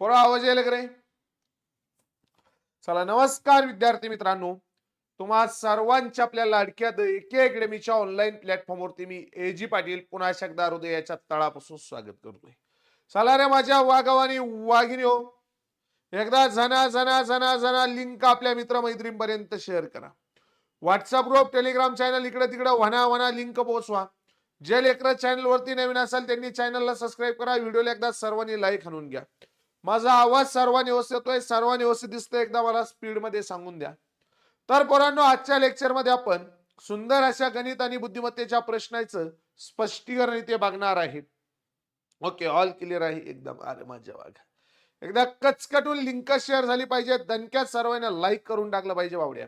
पोरा आवाज यायला रे चला नमस्कार विद्यार्थी मित्रांनो. तुम्हा सर्वांच्या आपल्या लाडक्या द एके अकॅडमीच्या ऑनलाईन प्लॅटफॉर्मवरती मी ए जी पाटील पुन्हा शकदा हृदयाच्या तळापासून स्वागत करतोय. चला रे माझ्या वाघवानी वाघिनी हो एकदा झना झना झना झना लिंक आपल्या मित्रमैत्रींपर्यंत शेअर करा. व्हॉट्सअप ग्रुप टेलिग्राम चॅनल इकडे तिकडे वना वना लिंक पोहोचवा. जे लेकर चॅनलवरती नवीन असाल त्यांनी चॅनलला सबस्क्राईब करा. व्हिडिओला एकदा सर्वांनी लाईक आणून घ्या. माझा आवाज सर्वांनी व्यवस्थित येतोय सर्वांनी व्यवस्थित दिसतोय एकदा मला स्पीडमध्ये सांगून द्या. तर पोरांनो आजच्या लेक्चरमध्ये आपण सुंदर अशा गणित आणि बुद्धिमत्तेच्या प्रश्नाचं स्पष्टीकरण इथे बघणार आहे. ओके ऑल क्लिअर आहे? एकदम अरे माझ्या वाघ एकदा कचकटून लिंक शेअर झाली पाहिजे दणक्यात सर्वांना लाईक करून टाकलं पाहिजे बावड्या.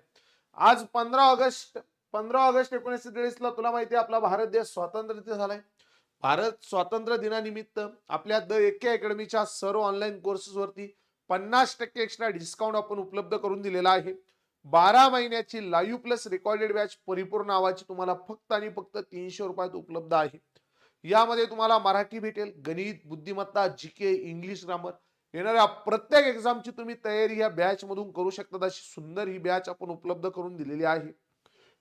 आज पंधरा ऑगस्ट पंधरा ऑगस्ट एकोणीसशे त्रेचाळीसला तुला माहिती आहे आपला भारत देश स्वातंत्र्य झालाय. भारत स्वातंत्र्य दिनानिमित्त आपल्या द एके अकॅडमीच्या सर्व ऑनलाईन कोर्सेसवरती पन्नास टक्के एक्स्ट्रा डिस्काउंट आपण उपलब्ध करून दिलेला आहे. बारा महिन्याची लाईव्ह प्लस रेकॉर्डेड बॅच परिपूर्ण नावाची तुम्हाला फक्त आणि फक्त तीनशे रुपयात उपलब्ध आहे. यामध्ये तुम्हाला मराठी भेटेल गणित बुद्धिमत्ता जी के इंग्लिश ग्रामर येणाऱ्या प्रत्येक एक्झामची तुम्ही तयारी या बॅच मधून करू शकता. अशी सुंदर ही बॅच आपण उपलब्ध करून दिलेली आहे.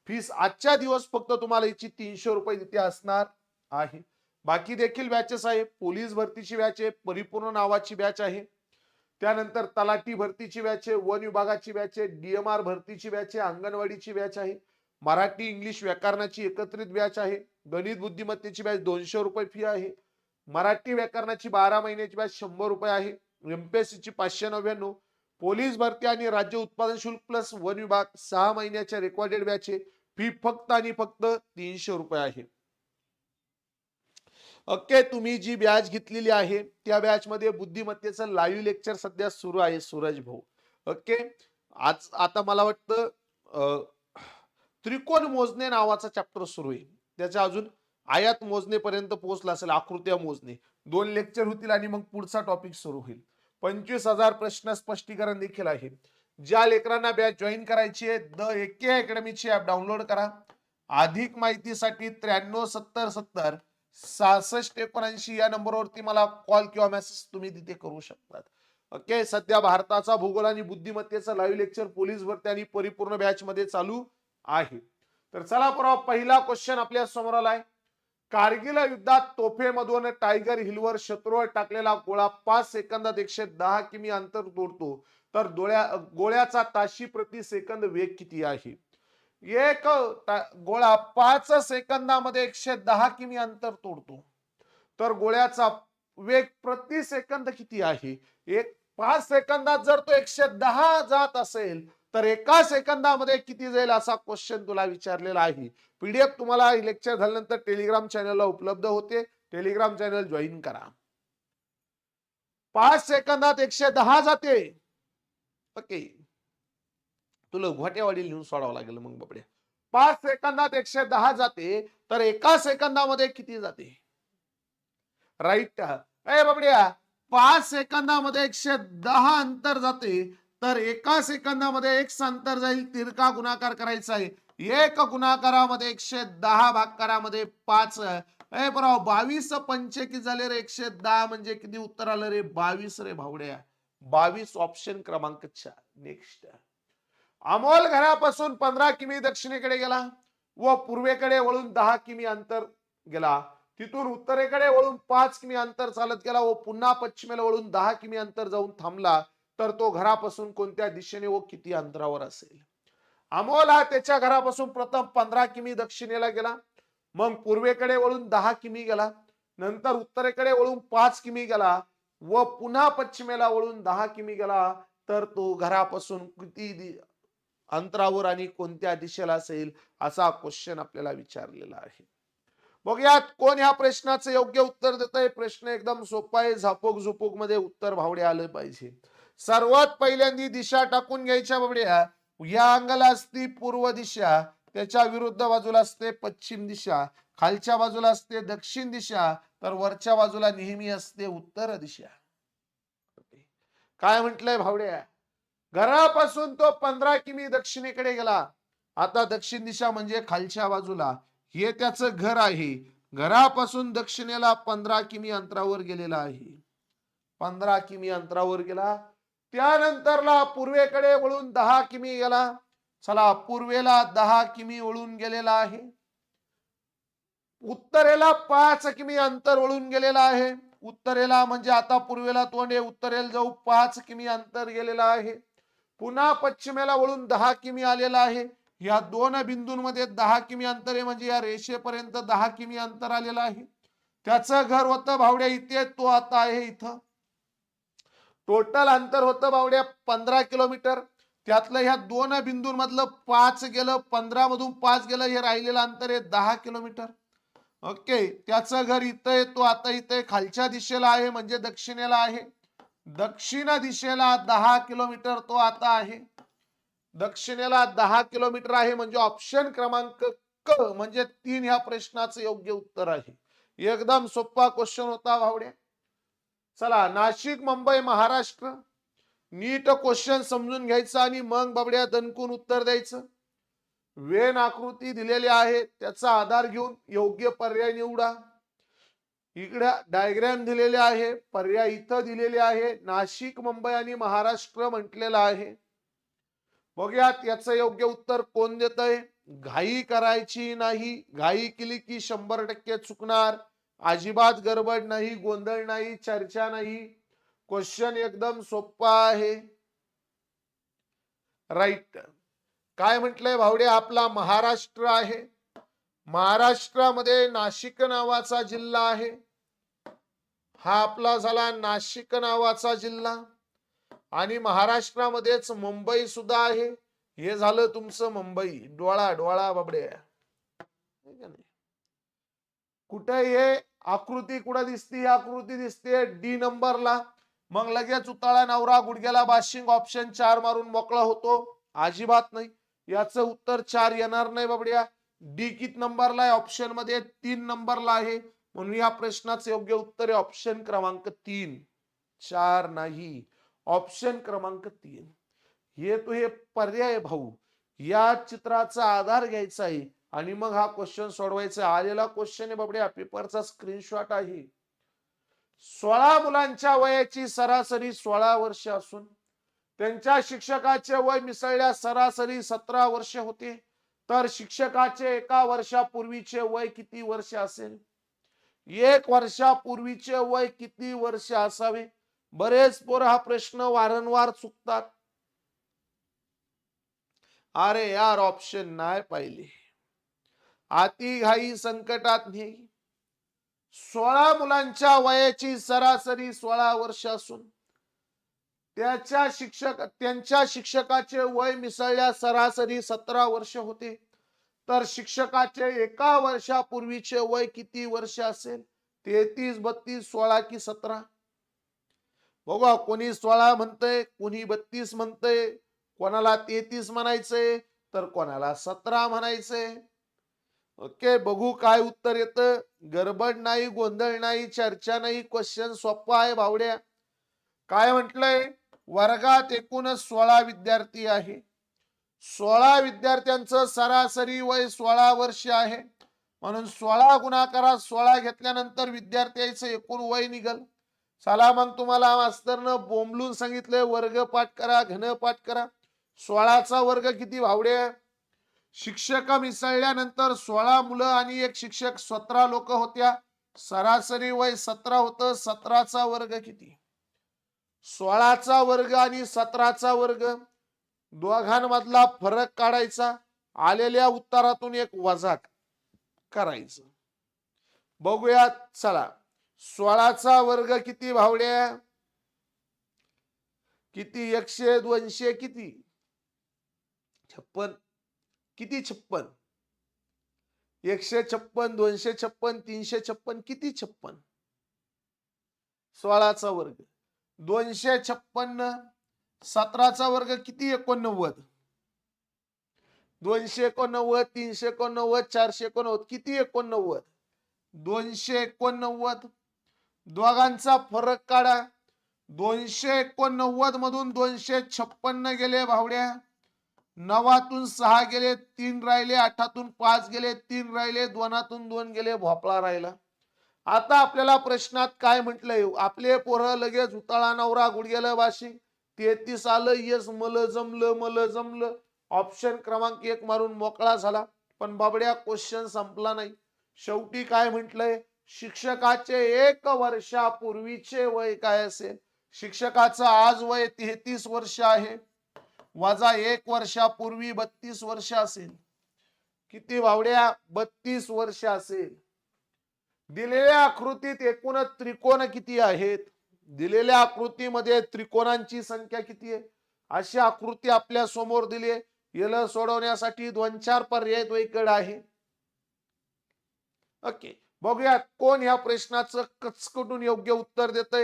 फीस आजच्या दिवस फक्त तुम्हाला याची तीनशे रुपये तिथे असणार आहे. बाकी देखील बॅचेस आहे. पोलीस भरतीची बॅच आहे परिपूर्ण नावाची बॅच आहे. त्यानंतर तलाठी भरतीची बॅच आहे वन विभागाची बॅच आहे डीएमआर भरतीची बॅच आहे अंगणवाडीची बॅच आहे मराठी इंग्लिश व्याकरणाची एकत्रित बॅच आहे गणित बुद्धिमत्तेची बॅच दोनशे रुपये फी आहे मराठी व्याकरणाची बारा महिन्याची बॅच शंभर रुपये आहे एमपीएससी ची पाचशे नव्याण्णव पोलीस भरती आणि राज्य उत्पादन शुल्क प्लस वन विभाग सहा महिन्याच्या रेकॉर्डेड बॅच आहे फी फक्त आणि फक्त तीनशे रुपये आहे. ओके तुम्ही जी बॅच घेतलेली आहे त्या बॅच मध्ये बुद्धिमत्तेचं लाईव्ह लेक्चर सध्या सुरू आहे सूरज भाऊ. ओके? आज आता मला वाटतं त्रिकोण मोजणे नावाचा चॅप्टर सुरू आहे. त्याच्या अजून आयात मोजणेपर्यंत पोहोचला असेल आकृत्या मोजणे. दोन लेक्चर होतील आणि मग पुढचा टॉपिक सुरू होईल. पंचवीस हजार प्रश्न स्पष्टीकरण देखील आहे. ज्या लेकरांना बॅच जॉईन करायची आहे द एके अकॅडमीची ऍप डाउनलोड करा. अधिक माहितीसाठी त्र्याण्णव सत्तर सत्तर सहासष्ट एकोणऐंशी या नंबरवरती मला कॉल किंवा मेसेज तुम्ही तिथे करू शकतात. ओके सध्या भारताचा भूगोल आणि बुद्धिमत्तेचं लाईव्ह लेक्चर पोलीस भरती आणि परिपूर्ण बॅच मध्ये चालू आहे. तर चला परवा पहिला क्वेश्चन आपल्यासमोर आलाय कारगिल युद्धात तोफेमधून टायगर हिलवर शत्रूवर टाकलेला गोळा पाच सेकंदात एकशे दहा किमी अंतर तोडतो. तर डोळ्या गोळ्याचा ताशी प्रति सेकंद वेग किती आहे? एक गोळा पाच सेकंदामध्ये एकशे दहा किमी अंतर तोडतो. तर गोळ्याचा वेग प्रति सेकंद किती आहे? एक पाच सेकंदात जर तो एकशे दहा जात असेल तर एका सेकंदामध्ये किती जाईल असा क्वेश्चन तुला विचारलेला आहे. पीडीएफ तुम्हाला लेक्चर झाल्यानंतर टेलिग्राम चॅनलला उपलब्ध होते. टेलिग्राम चॅनल जॉईन करा. पाच सेकंदात एकशे दहा जाते. ओके तुला घोट्यावाडी लिहून सोडावं लागेल मग बापड्या पाच सेकंदात एकशे दहा जाते तर एका सेकंदामध्ये किती जाते? राईट. अय बाबड्या पाच सेकंदामध्ये एकशे दहा अंतर जाते तर एका सेकंदामध्ये एक अंतर जाईल तिरका गुणाकार करायचा आहे. एक गुणाकारामध्ये एकशे दहा भागाकारामध्ये पाच. ए बरोबर बावीस पंचे किती झाले रे एकशे दहा म्हणजे किती उत्तर आलं रे? बावीस रे भावड्या. बावीस ऑप्शन क्रमांक चार. नेक्स्ट अमोल घरापासून पंधरा किमी दक्षिणेकडे गेला व पूर्वेकडे वळून दहा किमी अंतर गेला. तिथून उत्तरेकडे वळून पाच किमी अंतर चालत गेला व पुन्हा पश्चिमेला वळून दहा किमी अंतर जाऊन थांबला तर तो घरापासून कोणत्या दिशेने व किती अंतरावर असेल? अमोल हा त्याच्या घरापासून प्रथम पंधरा किमी दक्षिणेला गेला मग पूर्वेकडे वळून दहा किमी गेला नंतर उत्तरेकडे वळून पाच किमी गेला व पुन्हा पश्चिमेला वळून दहा किमी गेला तर तो घरापासून किती अंतरावर आणि कोणत्या दिशेला असेल असा क्वेश्चन आपल्याला विचारलेला आहे. बघूयात कोण ह्या प्रश्नाचं योग्य उत्तर देत आहे प्रश्न एकदम सोपा आहे. झापोक झुपूकमध्ये उत्तर भावडे आलं पाहिजे. सर्वात पहिल्यांदी दिशा टाकून घ्यायच्या बाबड्या या अंगाला असते पूर्व दिशा त्याच्या विरुद्ध बाजूला असते पश्चिम दिशा खालच्या बाजूला असते दक्षिण दिशा तर वरच्या बाजूला नेहमी असते उत्तर दिशा. काय म्हटलंय भावड्या? घरापासून तो पंधरा किमी दक्षिणेकडे गेला. आता दक्षिण दिशा म्हणजे खालच्या बाजूला. हे त्याचं घर आहे. घरापासून दक्षिणेला पंधरा किमी अंतरावर गेलेला आहे. पंधरा किमी अंतरावर गेला. त्यानंतरला पूर्वेकडे वळून दहा किमी गेला. चला पूर्वेला दहा किमी वळून गेलेला आहे. उत्तरेला पाच किमी अंतर वळून गेलेला आहे. उत्तरेला म्हणजे आता पूर्वेला तोंड आहे. उत्तरेला जाऊ पाच किमी अंतर गेलेला आहे. पुन्हा पश्चिमेला वळून दहा किमी आलेला आहे. या दोन बिंदूंमध्ये दहा किमी अंतर आहे म्हणजे या रेषेपर्यंत दहा किमी अंतर आलेलं आहे. त्याचं घर होतं भावड्या इथे तो आता आहे इथं. टोटल अंतर होतं भावड्या पंधरा किलोमीटर. त्यातलं ह्या दोन बिंदूंमधलं पाच गेलं पंधरा मधून पाच गेलं हे राहिलेलं अंतर आहे दहा किलोमीटर. ओके त्याचं घर इथं आहे तो आता इथं खालच्या दिशेला आहे म्हणजे दक्षिणेला आहे. दक्षिण दिशेला दहा किलोमीटर तो आता आहे. दक्षिणेला दहा किलोमीटर आहे म्हणजे ऑप्शन क्रमांक क म्हणजे तीन ह्या प्रश्नाचं योग्य उत्तर आहे. एकदम सोपा क्वेश्चन होता भावड्या. चला नाशिक मुंबई महाराष्ट्र. नीट क्वेश्चन समजून घ्यायचं आणि मग बाबड्या दणकून उत्तर द्यायचं. वेन आकृती दिलेली आहे त्याचा आधार घेऊन योग्य पर्याय निवडा. इकडे डायग्रॅम दिलेले आहे पर्याय इथं दिलेले आहे नाशिक मुंबई आणि महाराष्ट्र म्हटलेलं आहे. बघूयात याचं योग्य उत्तर कोण देत आहे घाई करायची नाही घाई केली की शंभर टक्के चुकणार अजिबात गडबड नाही गोंधळ नाही चर्चा नाही. क्वेश्चन एकदम सोपा आहे. राईट काय म्हटलंय भावडे? आपला महाराष्ट्र आहे. महाराष्ट्रामध्ये नाशिक नावाचा जिल्हा आहे. हा आपला झाला नाशिक नावाचा जिल्हा. आणि महाराष्ट्रामध्येच मुंबई सुद्धा आहे. हे झालं तुमचं मुंबई. डोळा डोळा बाबडे कुठे हे आकृती कुठं दिसते? ही आकृती दिसते डी नंबरला. मग लगेच उताळा नवरा गुडघ्याला बाशिंग ऑप्शन चार मारून मोकळा होतो. अजिबात नाही. याचं उत्तर चार येणार नाही बाबड्या. डी कित नंबरला आहे? ऑप्शनमध्ये तीन नंबरला आहे. म्हणून या प्रश्नाचं योग्य उत्तर आहे ऑप्शन क्रमांक तीन. चार नाही. ऑप्शन क्रमांक तीन. हे तो हे पर्याय भाऊ. या चित्राचा आधार घ्यायचा आहे. आणि मग हा क्वेश्चन सोडवायचा आलेला क्वेश्चन आहे बाबड्या. पेपरचा स्क्रीनशॉट आहे. सोळा मुलांच्या वयाची सरासरी सोळा वर्ष असून त्यांच्या शिक्षकाचे वय मिसळल्यास सरासरी सतरा वर्ष होते. तर शिक्षकाचे एका वर्षापूर्वीचे वय किती वर्ष असेल? एक वर्षापूर्वीचे वय किती वर्ष असावे? बरेच पोर हा प्रश्न वारंवार चुकतात. अरे यार ऑप्शन नाही पाहिले. आती घाई संकटात नाही सोळा मुलांच्या वयाची सरासरी सोळा वर्ष असून त्याच्या शिक्षक त्यांच्या शिक्षकाचे वय मिसळल्या सरासरी सतरा वर्ष होते. तर शिक्षकाचे एका वर्षापूर्वीचे वय किती वर्ष असेल? तेहतीस बत्तीस सोळा की सतरा? बघा कोणी सोळा म्हणतंय कोणी बत्तीस म्हणतंय कोणाला तेहतीस म्हणायचंय तर कोणाला सतरा म्हणायचंय. ओके बघू काय उत्तर येतं. गडबड नाही गोंधळ नाही चर्चा नाही क्वेश्चन सोपा आहे भावड्या. काय म्हटलंय? वर्गात एकूणच सोळा विद्यार्थी आहे. सोळा विद्यार्थ्यांचं सरासरी वय सोळा वर्ष आहे. म्हणून सोळा गुणाकारात सोळा घेतल्यानंतर विद्यार्थ्याचं एकूण वय निघल. चला मग तुम्हाला मास्तरनं बोंबलून सांगितलंय वर्ग पाठ करा घन पाठ करा. सोळाचा वर्ग किती भावडे शिक्षक मिसळल्यानंतर सोळा मुलं आणि एक शिक्षक सतरा लोक होत्या. सरासरी वय सतरा होतं सतराचा वर्ग किती? सोळाचा वर्ग आणि सतराचा वर्ग. दोघांमधला फरक काढायचा आलेल्या उत्तरातून एक वजा करायचं. बघूयात चला. सोळाचा वर्ग किती भावड्या? किती? एकशे दोनशे किती? छप्पन. किती छप्पन? एकशे छप्पन दोनशे छप्पन तीनशे छप्पन किती छप्पन? सोळाचा वर्ग. दोनशे छप्पन्न सतराचा वर्ग किती? एकोणनव्वद. दोनशे एकोणनव्वद तीनशे एकोणनव्वद चारशे एकोणनव्वद. किती एकोणनव्वद? दोनशे एकोणनव्वद. दोघांचा फरक काढा. दोनशे एकोणनव्वद मधून दोनशे छप्पन्न गेले भावड्या. नवातून सहा गेले तीन राहिले आठातून पाच गेले तीन राहिले दोनातून दोन गेले भोपळा राहिला. आता आपल्याला प्रश्नात काय म्हटलंय? आपले पोरं लगेच उताळा नवरा गुडगेलं वाशी तेहतीस आलं येस मल जमलं मल जमलं. ऑप्शन क्रमांक एक मारून मोकळा झाला. पण बाबड्या क्वेश्चन संपला नाही. शेवटी काय म्हटलंय? शिक्षकाचे एक वर्षापूर्वीचे वय काय असेल? शिक्षकाचं आज वय तेहतीस वर्ष आहे. वजा एक वर्षापूर्वी बत्तीस वर्ष असेल. किती बावड्या बत्तीस वर्ष असेल. दिलेल्या आकृतीत एकूणच त्रिकोण किती आहेत? दिलेल्या आकृतीमध्ये त्रिकोणांची संख्या किती आहे? अशी आकृती आपल्यासमोर दिली आहे. याला सोडवण्यासाठी दोन चार पर्याय द्वैकड आहे. ओके बघूया कोण ह्या प्रश्नाचं कचकटून योग्य उत्तर देत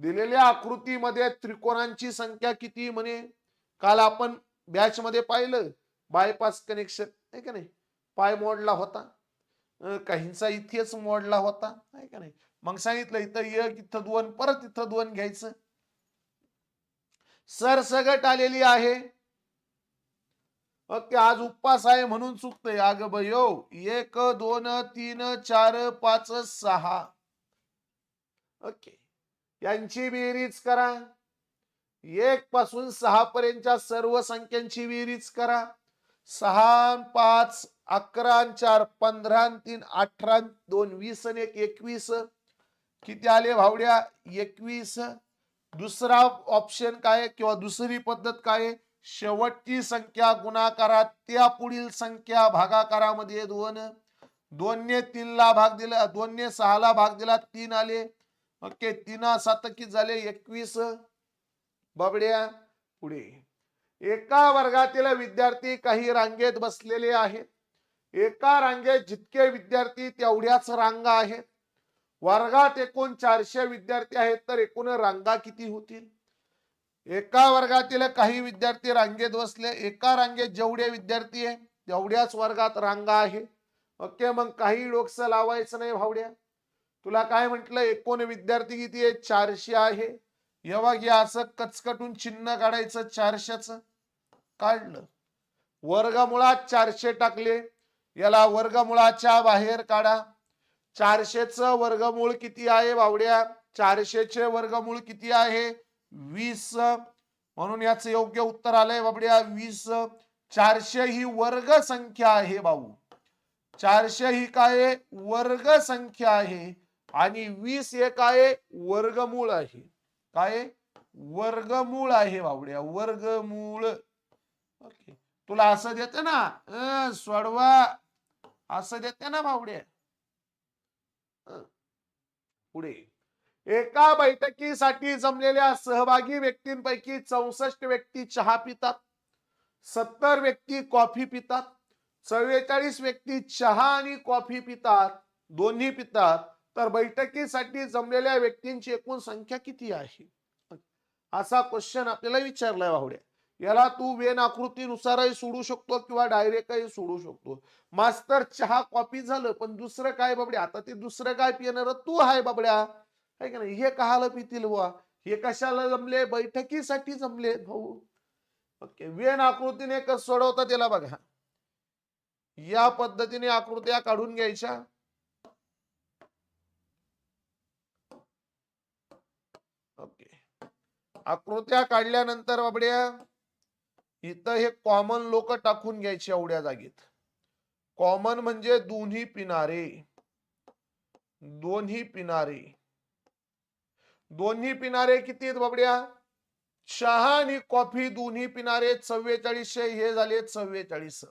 दिलेल्या आकृतीमध्ये त्रिकोणांची संख्या किती म्हणे? काल आपण बॅच मध्ये पाहिलं. बायपास कनेक्शन आहे का नाही? पाय मोडला होता. काहींचा इथेच मोडला होता. आहे का नाही? मग सांगितलं इथं एक इथं दोन परत इथं दोन घ्यायचं. सरसगट आलेली आहे. ओके आज उपवास आहे म्हणून चुकतंय. अग बयो. एक दोन तीन चार पाच सहा. ओके यांची बेरीज करा. एक पासून सहा पर्यंतच्या सर्व संख्यांची बेरीज करा. सहा पाच अकरा चार पंधरा तीन अठरा दोन वीस आणि एक एकवीस. किती आले भावड्या? एकवीस. दुसरा ऑप्शन काय? आहे किंवा दुसरी पद्धत काय? आहे? शेवटची संख्या गुणाकारात त्या पुढील संख्या भागाकारामध्ये दोन. दोनने तीनला भाग दिला दोनने सहाला भाग दिला तीन आले. ओके तीन सात झाले? एकवीस. बाबड्या पुढे. एका वर्गातील विद्यार्थी काही रांगेत बसलेले आहेत. एका रांगेत जितके विद्यार्थी तेवढ्याच रांगा आहेत. वर्गात एकूण चारशे विद्यार्थी आहेत तर एकूण रांगा किती होतील? एका वर्गातील काही विद्यार्थी रांगेत बसले एका रांगेत जेवढे विद्यार्थी आहे तेवढ्याच वर्गात रांगा आहे ओके मग काही डोकसं लावायचं नाही भावड्या. तुला काय म्हटलं एकूण विद्यार्थी किती आहे चारशे आहे. जेव्हा घ्या असं कचकटून चिन्ह काढायचं चारशेच? काढलं. वर्गमुळात चारशे टाकले. याला वर्गमुळाच्या बाहेर काढा. चारशेच वर्गमूळ किती आहे बावड्या? चारशेचे वर्गमूळ किती आहे? वीस. म्हणून याच योग्य उत्तर आलंय बाबड्या वीस. चारशे ही वर्ग संख्या आहे भाऊ. चारशे ही काय वर्ग संख्या आहे. आणि वीस हे काय वर्गमूळ आहे. काय वर्गमूळ आहे बावड्या. वर्गमूळ. ओके. तुला असं देते ना सोडवा. असं देते ना बावड्या. पुढे. एका बैठकीसाठी जमलेल्या सहभागी व्यक्तींपैकी चौसष्ट व्यक्ती चहा पितात सत्तर व्यक्ती कॉफी पितात चव्वेचाळीस व्यक्ती चहा आणि कॉफी पितात दोन्ही पितात. तर बैठकीसाठी जमलेल्या व्यक्तींची एकूण संख्या किती आहे? असा क्वेश्चन आपल्याला विचारलाय बावड्या. याला तू वेन आकृतीनुसारही सोडू शकतो किंवा डायरेक्टही सोडू शकतो. मास्तर चहा कॉपी झालं पण दुसरं काय बाबड्या? आता ते दुसरं काय पिणार तू आहे बाबड्या. आहे का नाही? हे कहाला पितील बुवा. हे कशाला जमले? बैठकीसाठी जमले भाऊ. ओके वेन आकृतीने कस सोडवता त्याला बघा. या पद्धतीने आकृत्या काढून घ्यायच्या. ओके. आकृत्या काढल्यानंतर बाबड्या इथं हे कॉमन लोक टाकून घ्यायचे एवढ्या जागेत. कॉमन म्हणजे दोन्ही पिणारे. दोन्ही पिणारे. दोन्ही पिनारे किती आहेत बाबड्या? चहा आणि कॉफी दोन्ही पिणारे चव्वेचाळीसशे हे झाले चव्वेचाळीस.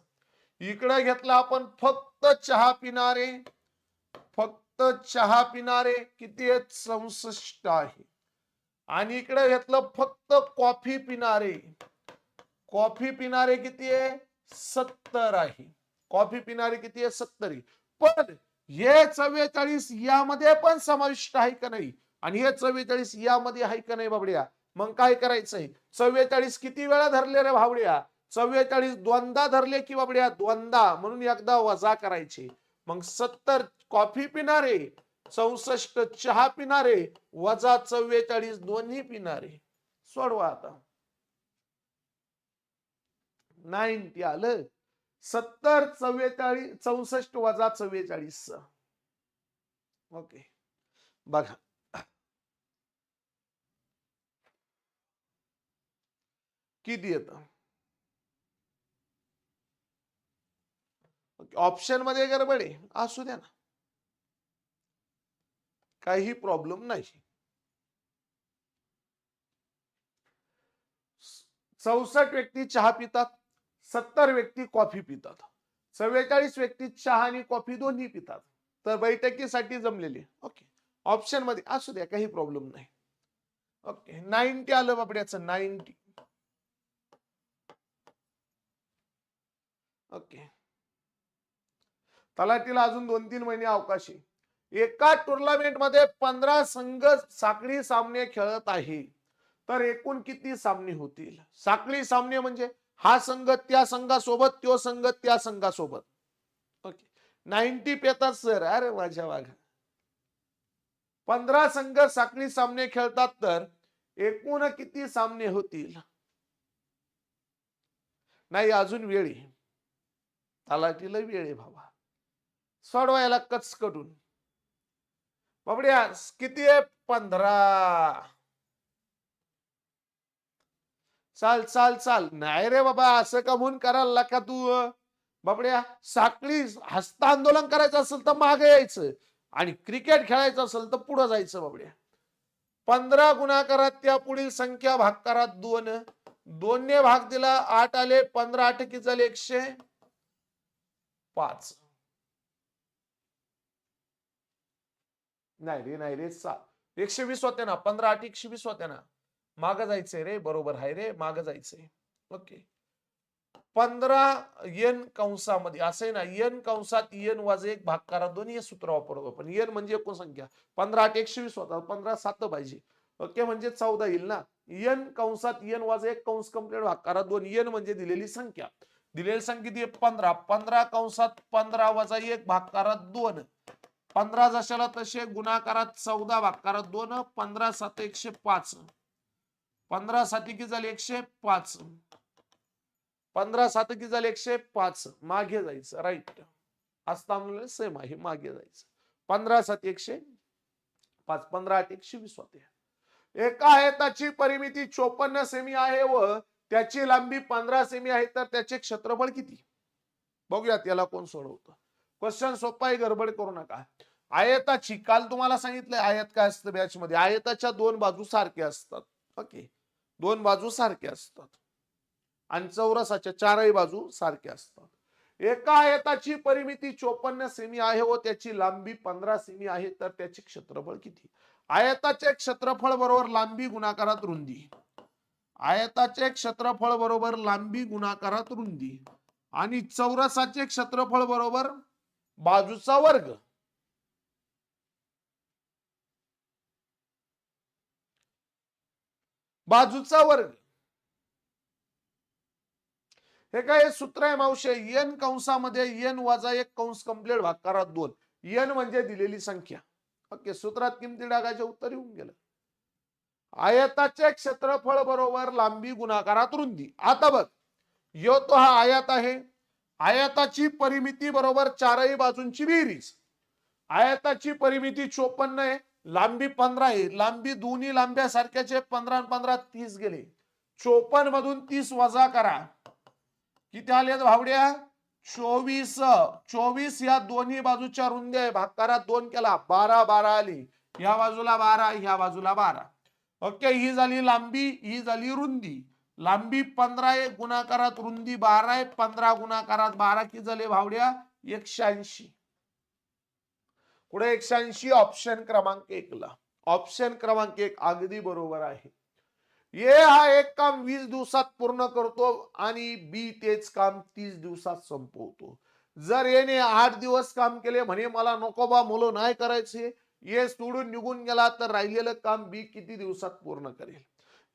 इकडे घेतला आपण फक्त चहा पिणारे. फक्त चहा पिणारे किती आहेत? चौसष्ट आहे. आणि इकडे घेतलं फक्त कॉफी पिणारे. कॉफी पिणारे किती आहे? सत्तर आहे. कॉफी पिणारे किती आहे? सत्तर आहे. पण हे चव्वेचाळीस यामध्ये पण समाविष्ट आहे का नाही? आणि हे चव्वेचाळीस यामध्ये आहे का नाही बाबड्या? मग काय करायचंय? चव्वेचाळीस किती वेळा धरले रे भावड्या? चव्वेचाळीस द्वंदा धरले की बाबड्या? द्वंदा. म्हणून एकदा वजा करायचे. मग सत्तर कॉफी पिणारे चौसष्ट चहा पिणारे वजा चव्वेचाळीस दोन्ही पिणारे. सोडवा आता. नाईन्टी आलं. सत्तर चव्वेचाळीस चौसष्ट वजा चव्वेचाळीस. ओके. बघा. किती येत? ऑप्शनमध्ये गडबड आहे. असू द्या ना. काही प्रॉब्लेम नाही. चौसष्ट व्यक्ती चहा पितात. सत्तर व्यक्ती कॉफी पितात. चव्वेचाळीस व्यक्ती चहा आणि कॉफी दोन्ही पितात. तर बैठकीसाठी जमलेली. ओके ऑप्शनमध्ये असू द्या काही प्रॉब्लेम नाही. ओके नाईन्टी आलं बापड्याचं नाईन्टी ओके तलाटीला अजून दोन तीन महिने अवकाश. आहे एका टुर्नामेंटमध्ये पंधरा संघ साखळी सामने खेळत आहे. तर एकूण किती सामने होतील? साखळी सामने म्हणजे? हा संघ त्या संघासोबत तो संघ त्या संघासोबत. ओके नाईन्टी पेतात सर अरे माझ्या वाघा. पंधरा संघ साखळी सामने खेळतात तर एकूण किती सामने होतील? नाही अजून वेळ आहे. तलाठीला वेळ आहे बाबा सोडवायला कचकटून. बाबड्या किती आहे? पंधरा. चाल चाल चाल. नाही रे बाबा असं का म्हणून करायला का तू बाबड्या साखळी हस्त आंदोलन करायचं असेल तर मागे यायचं. आणि क्रिकेट खेळायचं असेल तर पुढे जायचं बाबड्या. पंधरा गुणाकारात त्या पुढील संख्या भागकारात दोन. दोनने भाग दिला आठ आले पंधरा आठ किती झाले एकशे पाच. नाही रे नाही रे सात. एकशे वीस होते ना पंधरा आठ एकशे वीस होते ना. माग जायचंय रे बरोबर आहे रे माग जायचंय. ओके पंधरा यन कंसामध्ये असं आहे ना यन कंसात यन वाजे एक भागकारा दोन्ही हे सूत्र वापरतो. पण यन म्हणजे एकूण संख्या पंधरा आठ एकशे वीस होतात पंधरा सात पाहिजे. ओके म्हणजे चौदा येईल ना. यन कंसात यन वाजे एक कंस कंप्लीट भागकारा दोन. यन म्हणजे दिलेली संख्या. दिलेली संख्या ती पंधरा. पंधरा कंसात पंधरा वाजा एक भागकारात दोन. पंधरा जशाला तसे गुणाकारात चौदा भागकारात दोन पंधरा सात एकशे पाच. पंधरा साती की झाले? एकशे पाच. पंधरा सात की झाले? एकशे पाच. मागे जायचं. राईट असता सेम आहे. मागे जायचं. पंधरा सात एकशे पाच. पंधरा आठ एकशे वीस होते. एका आयताची परिमिती. चोपन्न सेमी आहे व त्याची लांबी पंधरा सेमी आहे तर त्याचे क्षेत्रफळ किती? बघूयात याला कोण सोडवतं. क्वेश्चन सोपा आहे. गडबड करू नका. आयताची काल तुम्हाला सांगितलं आयत काय असतं बॅच मध्ये? आयताच्या दोन बाजू सारख्या असतात. ओके दोन बाजू सारख्या असतात. आणि चौरसाच्या चारही बाजू सारख्या असतात. एका आयताची परिमिती चोपन्न सेमी आहे व त्याची लांबी पंधरा सेमी आहे तर त्याचे क्षेत्रफळ किती? आयताचे क्षेत्रफळ बरोबर लांबी गुणाकारात रुंदी. आयताचे क्षेत्रफळ बरोबर लांबी गुणाकारात रुंदी. आणि चौरसाचे क्षेत्रफळ बरोबर बाजूचा वर्ग. बाजूचा वर्ग. हे काय सूत्र आहे मावशे? एन कंसामध्ये एन वाजा एक कंस कंप्लीट भाकारात दोन. एन म्हणजे दिलेली संख्या. ओके सूत्रात किमती डागाचे उत्तर येऊन गेलं. आयताचे क्षेत्रफळ बरोबर लांबी गुणाकारात रुंदी. आता बघ यो तो हा आयात आहे. आयताची परिमिती बरोबर चारही बाजूंची बेरीज. आयताची परिमिती चोपन्न आहे. लांबी पंधरा आहे. लांबी दोन्ही लांब्या सारख्याचे पंधरा पंधरा तीस गेले. चोपन्न मधून तीस वजा करा. किती आले भावड्या? चोवीस. चोवीस या दोन्ही बाजूच्या रुंद्या आहे. भाकारात दोन केला. बारा बारा आली. ह्या बाजूला बारा ह्या बाजूला बारा. ओके ही झाली लांबी ही झाली रुंदी. लांबी पंधरा आहे गुणाकारात रुंदी बारा आहे. पंधरा गुणाकारात बारा की झाले भावड्या? एकशे ऐंशी. पुढे एकशे ऐंशी ऑप्शन क्रमांक एक ला ऑप्शन क्रमांक एक अगदी बरोबर आहे. ए हा एक काम वीस दिवसात पूर्ण करतो आणि बी तेच काम तीस दिवसात संपवतो. जर येणे आठ दिवस काम केले म्हणे मला नको बा मुलं नाही करायचे. ये सोडून निघून गेला तर राहिलेलं काम बी किती दिवसात पूर्ण करेल?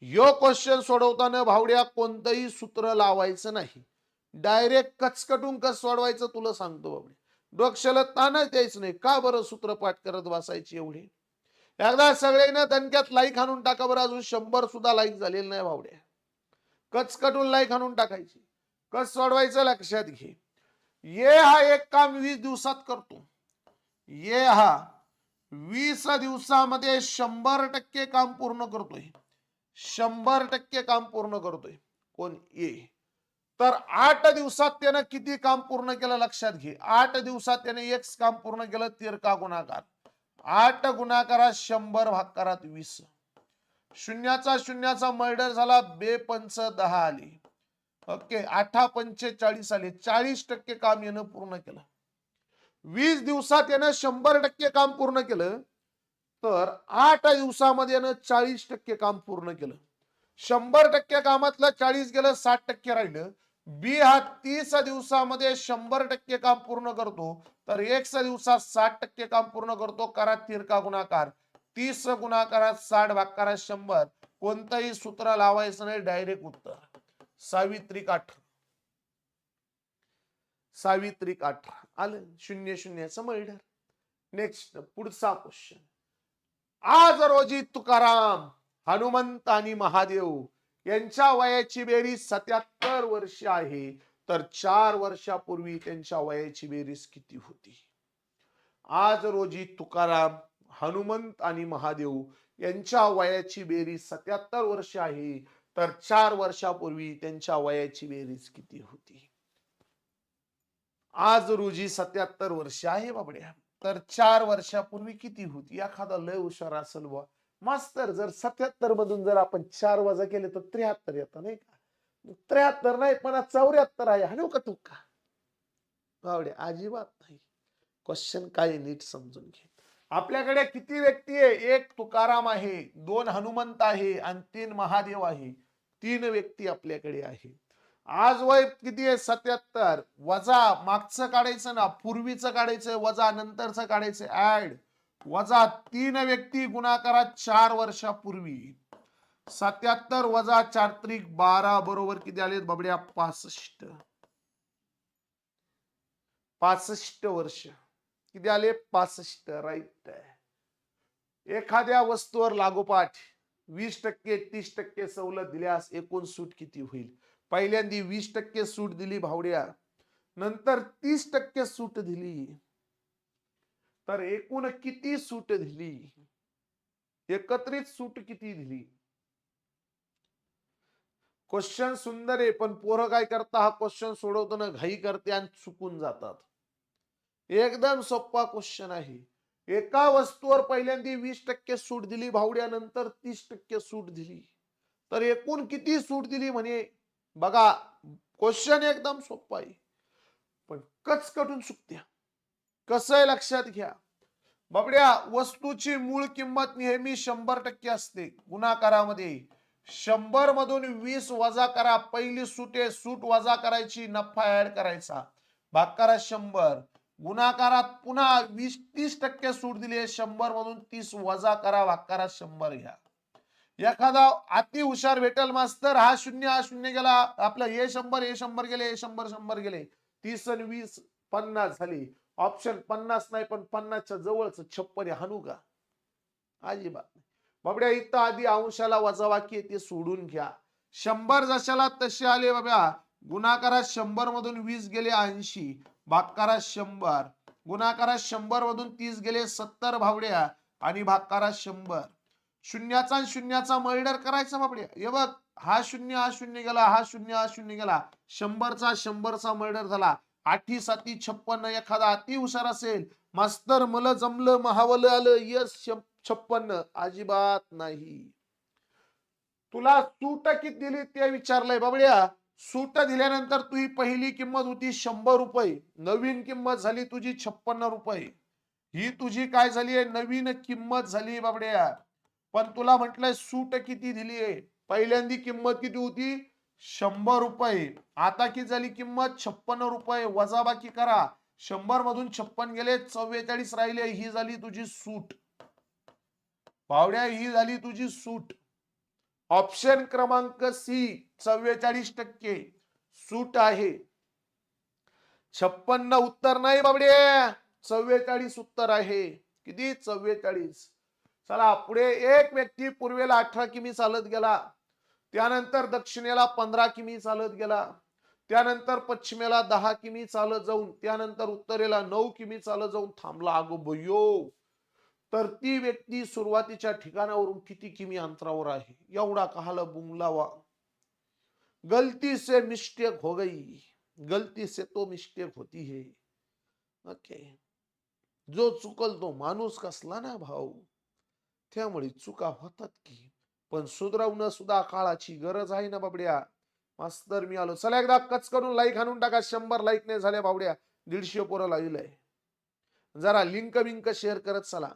यो क्वेश्चन सोडवताना भावड्या कोणतंही सूत्र लावायचं नाही. डायरेक्ट कचकटून कस सोडवायचं तुला सांगतो बाबडे डोक्षाला ताणच द्यायचं नाही. का बरं सूत्रपाठ करत बसायची एवढी? एकदा सगळ्यांना दणक्यात लाईक आणून टाका बरं. अजून शंभर सुद्धा लाईक झालेलं नाही भावड्या कचकटून लाईक आणून टाकायची. कस सोडवायचं लक्षात घे. ये हा एक काम वीस दिवसात करतो. ये हा वीस दिवसामध्ये शंभर टक्के काम पूर्ण करतोय. शंभर टक्के काम पूर्ण करतोय. कोण? ए तर आठ दिवसात त्यानं किती काम पूर्ण केलं लक्षात घे. आठ दिवसात त्याने एक काम पूर्ण केलं तिरका गुणाकार. आठ गुणाकारात शंभर भाकारात वीस. शून्याचा शून्याचा मर्डर झाला बेपंच दहा आली. ओके आठा पंचेचाळीस आले. चाळीस टक्के काम यानं पूर्ण केलं. वीस दिवसात यानं शंभर टक्के काम पूर्ण केलं तर आठ दिवसामध्ये यानं चाळीस टक्के काम पूर्ण केलं. शंभर टक्के कामातलं चाळीस गेलं साठ टक्के राहिलं. बी हा तीस दिवसामध्ये शंभर टक्के काम पूर्ण करतो तर एक दिवसात साठ टक्के काम पूर्ण करतो करा तिरका गुणाकार. तीस गुणाकारात साठ भाकारात शंभर. कोणतंही सूत्र लावायचं नाही डायरेक्ट उत्तर. सावित्रिक अठरा सावित्रिक अठरा आलं? शून्य शून्याचं मर्डर नेक्स्ट पुढचा क्वेश्चन आज रोजी तुकाराम हनुमंत आणि महादेव यांच्या वयाची बेरीज सत्याहत्तर वर्ष आहे. तर चार वर्षापूर्वी त्यांच्या वयाची बेरीज किती होती? आज रोजी तुकाराम हनुमंत आणि महादेव यांच्या वयाची बेरीज सत्याहत्तर वर्ष आहे. तर चार वर्षापूर्वी त्यांच्या वयाची बेरीज किती होती? आज रोजी सत्याहत्तर वर्ष आहे बाबड्या. तर चार वर्षापूर्वी किती होती? एखादा लय हुशार असेल बा मास्तर जर सत्याहत्तर मधून जर आपण चार वजा केले तर त्र्याहत्तर येतं नाही का? त्र्याहत्तर नाही पण चौऱ्याहत्तर आहे. हाणू का तू का? बावड्या अजिबात नाही. क्वेश्चन काय नीट समजून घे. आपल्याकडे किती व्यक्ती आहे? एक तुकाराम आहे दोन हनुमंत आहे आणि तीन महादेव आहे. तीन व्यक्ती आपल्याकडे आहे. आज वय किती आहे? सत्याहत्तर. वजा मागचं काढायचं ना पूर्वीचं काढायचं वजा नंतरचं काढायचं. ऍड वजा तीन व्यक्ती गुणाकारात चार वर्षापूर्वी. सत्याहत्तर वजा चार त्रिक बारा बरोबर किती आले बबड्या पासष्ट. पासष्ट वर्ष. किती आले? पासष्ट. राईट एखाद्या वस्तूवर लागोपाठ वीस टक्के तीस टक्के सवलत दिल्यास एकूण सूट किती होईल? पहिल्यांदी वीस टक्के सूट दिली भावड्या. नंतर तीस टक्के सूट दिली. तर एकूण किती सूट दिली? एकत्रित सूट किती दिली? क्वेश्चन सुंदर आहे पण पोरं काय करता हा क्वेश्चन सोडवताना घाई करते आणि चुकून जातात. एकदम सोप्पा क्वेश्चन आहे. एका वस्तूवर पहिल्यांदा वीस टक्के सूट दिली भावड्यानंतर तीस टक्के सूट दिली. तर एकूण किती सूट दिली म्हणे? बघा क्वेश्चन एकदम सोप्पा आहे. पण कच कटून चुकत्या. कसं आहे लक्षात घ्या. बाबड्या वस्तूची मूळ किंमत नेहमी शंभर टक्के असते. गुणाकारामध्ये. शंभर मधून वीस वजा करा. पहिली सूट सूट वजा करायची नफा ऍड करायचा. भाकारात शंभर. गुणाकारात पुन्हा वीस तीस टक्के सूट दिली आहे शंभर मधून तीस वजा करा. भाकारात शंभर घ्या. एखादा अति हुशार भेटल मास्तर हा शून्य हा शून्य गेला. आपलं हे शंभर हे शंभर गेले हे शंभर शंभर गेले. तीस आणि वीस पन्नास झाली. ऑप्शन पन्नास नाही पण पन्नासच्या जवळच छप्पन आहे का? अजिबात नाही. बाबड्या इथं आधी अंशाला वजावाकी ते सोडून घ्या. शंभर जशाला तसे आले बाबा गुणाकारात शंभर मधून वीस गेले ऐंशी भागकारात शंभर. गुणाकारात शंभर मधून तीस गेले सत्तर भावड्या आणि भागकारात शंभर. शून्याचा आणि शून्याचा मर्डर करायचा बाबड्या. हे बघ हा शून्य हा शून्य गेला हा शून्य हा शून्य गेला. शंभरचा शंभरचा मर्डर झाला. आठी साती छप्पन्न एखादा अति हुशार असेल मास्तर मला जमलं महावलं आलं यस छप्पन्न अजिबात नाही. तुला सूट किती दिली ते विचारलंय बाबड्या. सूट दिल्यानंतर तुझी पहिली किंमत होती शंभर रुपये. नवीन किंमत झाली तुझी छप्पन्न रुपये. ही तुझी काय झाली आहे? नवीन किंमत झाली बाबड्या. पण तुला म्हटलंय सूट किती दिली आहे? पहिल्यांदी किंमत किती होती? शंभर रुपये. आता किती झाली किंमत? छप्पन रुपये. वजाबाकी करा. शंभर मधून छप्पन गेले चव्वेचाळीस राहिले. ही झाली तुझी सूट. पावड्या ही झाली तुझी सूट. ऑप्शन क्रमांक सी चव्वेचाळीस टक्के. सूट आहे. छप्पन्न उत्तर नाही बाबडे चव्वेचाळीस उत्तर आहे. किती? चव्वेचाळीस. चला पुढे एक व्यक्ती पूर्वेला अठरा किमी चालत गेला. त्यानंतर दक्षिणेला पंधरा किमी चालत गेला. त्यानंतर पश्चिमेला दहा किमी चालत जाऊन त्यानंतर उत्तरेला नऊ किमी चालत जाऊन थांबला. अगो भयो तर ती व्यक्ती सुरुवातीच्या ठिकाणावरून किती किमी अंतरावर आहे? एवढा कहाला बुंगलावा गलती से मिस्टेक हो गई. गलती से तो मिस्टेक होती है. ओके जो चुकल तो माणूस कसला ना भाऊ? त्यामुळे चुका होतात की? पण सुधरवणं सुद्धा काळाची गरज आहे ना बाबड्या. मास्तर मी आलो. चला एकदा कच करून लाईक आणून टाका. शंभर लाईक नाही झाल्या बाबड्या. दीडशे पोरं लावलंय. जरा लिंक बिंक शेअर करत चला.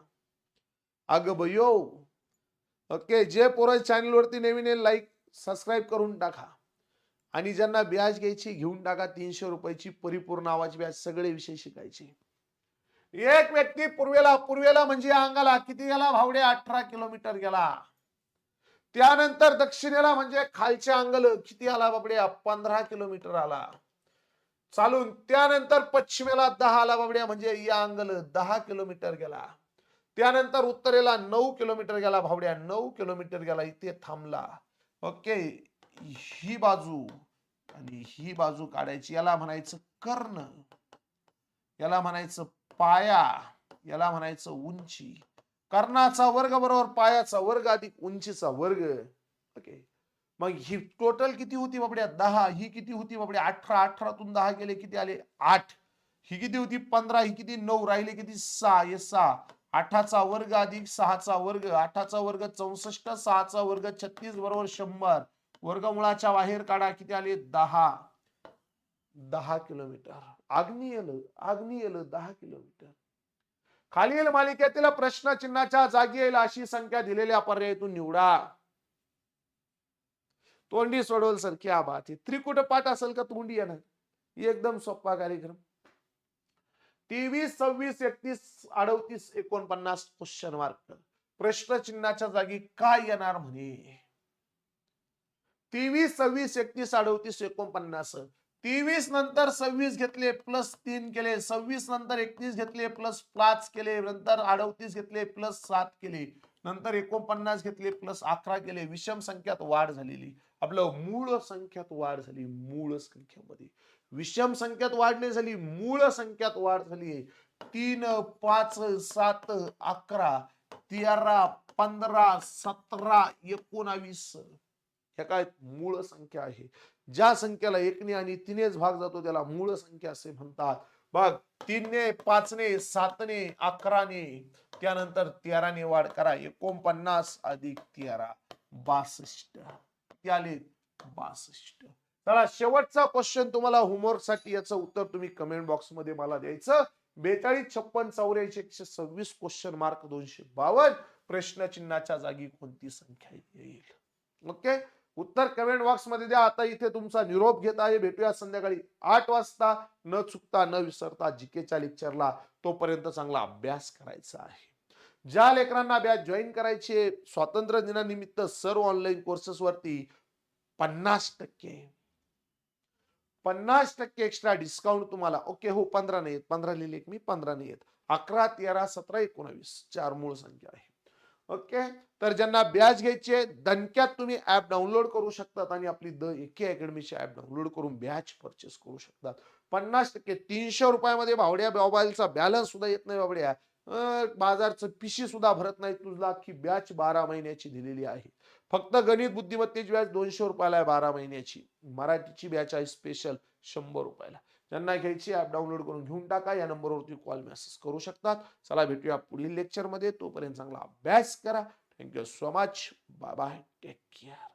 अग बयो. ओके जे पोरं चॅनलवरती नवीन लाईक सबस्क्राईब करून टाका. आणि ज्यांना ब्याज घ्यायची घेऊन टाका. तीनशे रुपयाची परिपूर्ण आवाज ब्याज. सगळे विषय शिकायचे. एक व्यक्ती पूर्वेला पूर्वेला म्हणजे अंगाला. किती गेला भावडे अठरा किलोमीटर गेला. त्यानंतर दक्षिणेला म्हणजे खालच्या अंगल किती आला बाबड्या पंधरा किलोमीटर आला. चालून त्यानंतर पश्चिमेला दहा आला बाबड्या म्हणजे या अंगल दहा किलोमीटर गेला. त्यानंतर उत्तरेला नऊ किलोमीटर गेला भावड्या नऊ किलोमीटर गेला इथे थांबला. ओके ही बाजू आणि ही बाजू काढायची याला म्हणायचं कर्ण याला म्हणायचं पाया याला म्हणायचं उंची. कर्णाचा वर्ग बरोबर पायाचा वर्ग अधिक उंचीचा वर्ग. ओके मग ही टोटल किती होती बाबड्या? दहा. ही किती होती बाबड्या? अठरा. अठरातून दहा गेले किती आले? आठ. ही किती होती? पंधरा. ही किती? नऊ. राहिले किती? सहा. हे सहा. आठाचा वर्ग अधिक सहाचा वर्ग. आठाचा वर्ग चौसष्ट सहाचा वर्ग छत्तीस बरोबर शंभर. वर्गमुळाच्या बाहेर काढा किती आले? दहा. दहा किलोमीटर. आग्नेयल आग्नेयल दहा किलोमीटर. खालील मालिकेतील प्रश्न चिन्हाच्या जागी येईल अशी संख्या दिलेल्या पर्यायातून निवडा. तोंडी सोडवल सर क्या बात त्रिकुट पाठ असेल का तोंडी येणार? एकदम सोपा कार्यक्रम. तेवीस सव्वीस एकतीस अडतीस एकोणपन्नास क्वेश्चन मार्क प्रश्न चिन्हाच्या जागी काय येणार म्हणे? तेवीस सव्वीस एकतीस अडतीस एकोणपन्नास. तेवीस नंतर सव्वीस घेतले प्लस तीन केले सव्वीस नंतर एकतीस घेतले प्लस पाच केले नंतर अडतीस घेतले प्लस सात केले नंतर एकोणपन्नास घेतले प्लस अकरा केले. विषम संख्यात वाढ झालेली. आपलं मूळ संख्यात वाढ झाली मूळ संख्येमध्ये. विषम संख्यात वाढ नाही झाली मूळ संख्यात वाढ झाली. तीन पाच सात अकरा तेरा पंधरा सतरा एकोणावीस. ह्या काय मूळ संख्या आहे? ज्या संख्येला एकने आणि तिनेच भाग जातो त्याला मूळ संख्या असे म्हणतात. बघ तीनने पाचने सातने अकराने त्यानंतर तेराने वाढ करा. एकोणपन्नास अधिक तेरा बासष्ट. त्याले बासष्ट. चला शेवटचा क्वेश्चन तुम्हाला होमवर्कसाठी याचं उत्तर तुम्ही कमेंट बॉक्समध्ये मला द्यायचं. बेचाळीस छप्पन चौऱ्याऐंशी एकशे सव्वीस क्वेश्चन मार्क दोनशे बावन्न. प्रश्न चिन्हाच्या जागी कोणती संख्या येईल? ओके उत्तर कमेंट बॉक्समध्ये द्या. आता इथे तुमचा निरोप घेत आहे. भेटूया संध्याकाळी आठ वाजता. न चुकता न विसरता जीकेच्या लेक्चरला तोपर्यंत चांगला अभ्यास करायचा आहे. ज्या लेकरांना बॅच जॉईन करायचे स्वातंत्र्य दिनानिमित्त सर्व ऑनलाईन कोर्सेस वरती पन्नास टक्के. पन्नास टक्के एक्स्ट्रा डिस्काउंट तुम्हाला. ओके हो पंधरा नाही येत. पंधरा लिहिले मी पंधरा नाही येत. अकरा तेरा सतरा एकोणावीस चार मूळ संख्या आहे. ओके? तर ज्यांना ब्याज घ्यायचे दणक्यात तुम्ही ऍप डाउनलोड करू शकतात आणि आपली द एके अकॅडमीची ऍप डाउनलोड करून बॅच परचेस करू शकतात. पन्नास टक्के तीनशे रुपयामध्ये भावड्या मोबाईलचा बॅलन्स सुद्धा येत नाही बावड्या बाजारचं पिशी सुद्धा भरत नाही तुझला की बॅच बारा महिन्याची दिलेली आहे. फक्त गणित बुद्धिमत्तेची बॅच दोनशे रुपयाला आहे बारा महिन्याची. मराठीची बॅच आहे स्पेशल शंभर रुपयाला. ज्यांना घ्यायची ॲप डाउनलोड करून घेऊन टाका. या नंबरवरती कॉल मेसेज करू शकतात. चला भेटूया पुढील लेक्चरमध्ये तोपर्यंत चांगला अभ्यास करा. Thank you so much bye bye take care